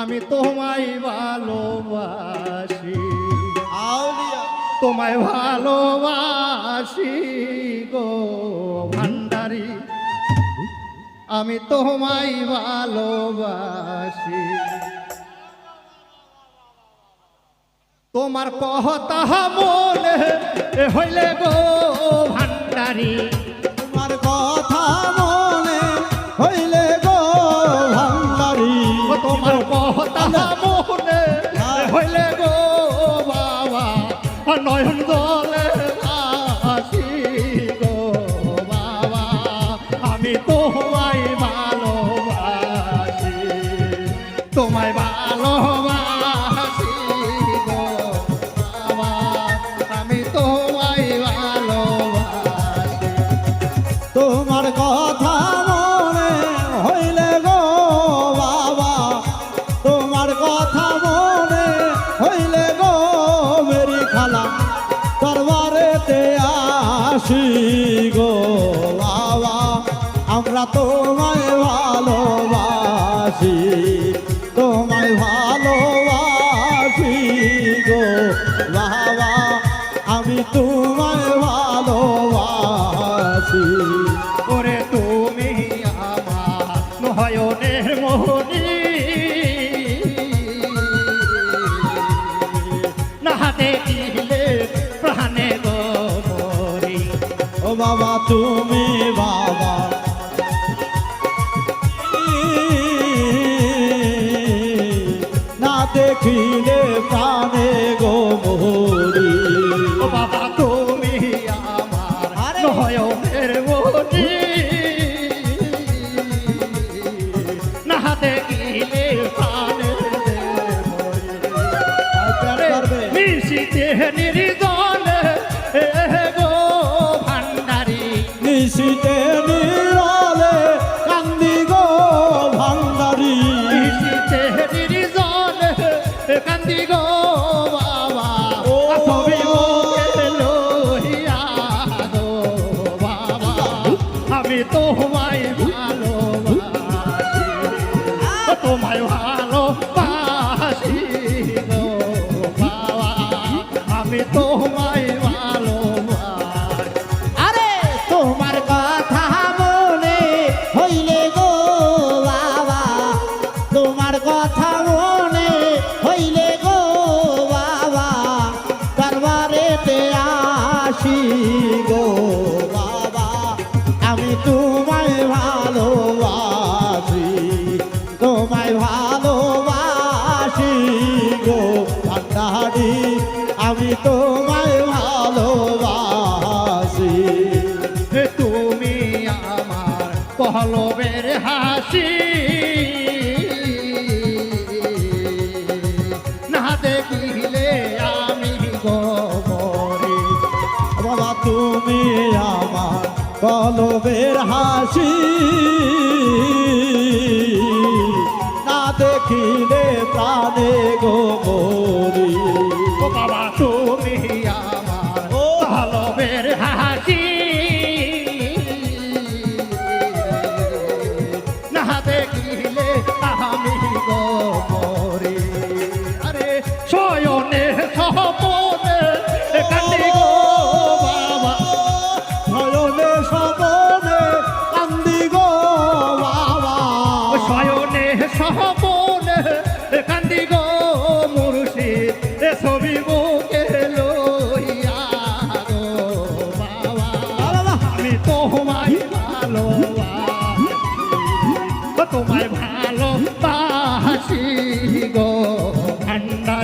আমি তোমায় ভালোবাসি। আউলিয়া। তোমায় ভালোবাসি গো ভান্ডারি। আমি তোমায় ভালোবাসি। তোমার কথা মনে হইলে গো ভান্ডারি। নয়ন দলে আসি গো বাবা, আমরা তোমায় ভালোবাসি তোমায় ভালোবাসি গো বাবা, আমি তোমায় ভালোবাসি। ওরে তুমি আমার নয়নের মোহনী বাবা তুমি বাবা। না দেখিলে প্রাণে গো মোহরি। বাবা তুমি আমার আরে! নয়নের মোহনী না দেখিলে আসি গো বাবা। আমি তোমায় ভালোবাসি তোমায় ভালোবাসি গো ভান্ডারি আমি তোমায় ভালোবাসি। তুমি আমার পহলবের হাসি আমার কলবের হাসি। না দেখিলে প্রাণে গো বাবা তুমি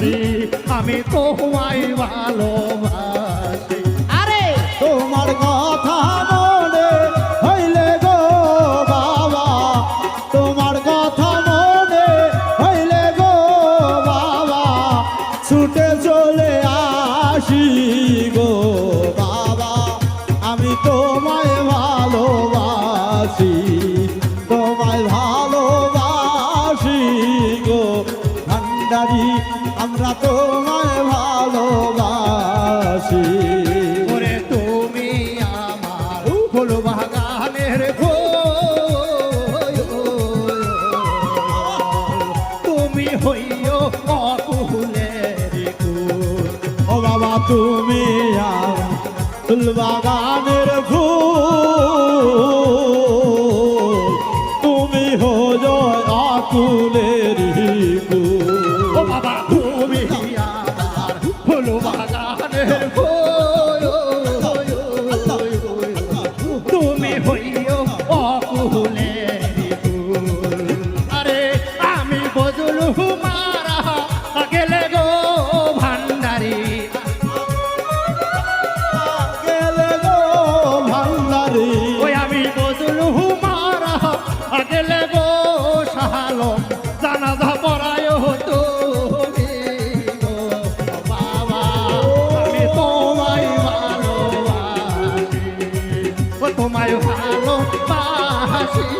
ভান্ডারি আমি তোমায় ভালোবাসি। তোমায় ভালোবাসি। ওরে তুমি আমার ফুল বাগানের তুমি হইও অকুলের ও বাবা তুমি আমার ফুল বাগানের 自。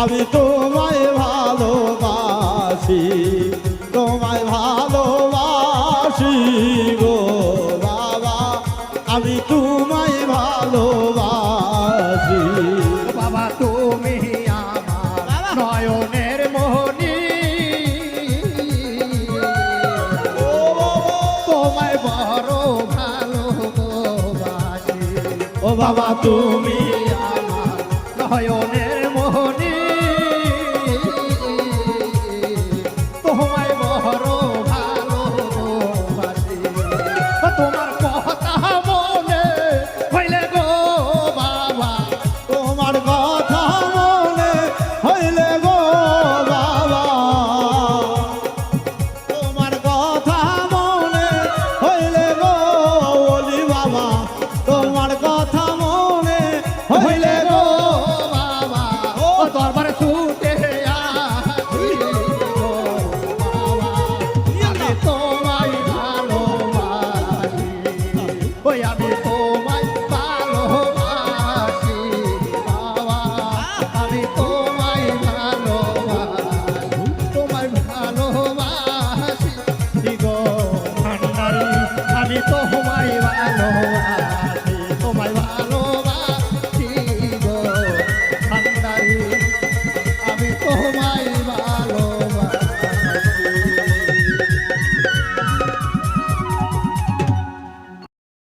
আমি তোমায় ভালোবাসি তোমায় ভালোবাসি গো বাবা। আমি তোমায় ভালোবাসি। বাবা তুমি আমার নয়নের মোহনী তোমায় বড় ভালো ও বাবা তুমি Benito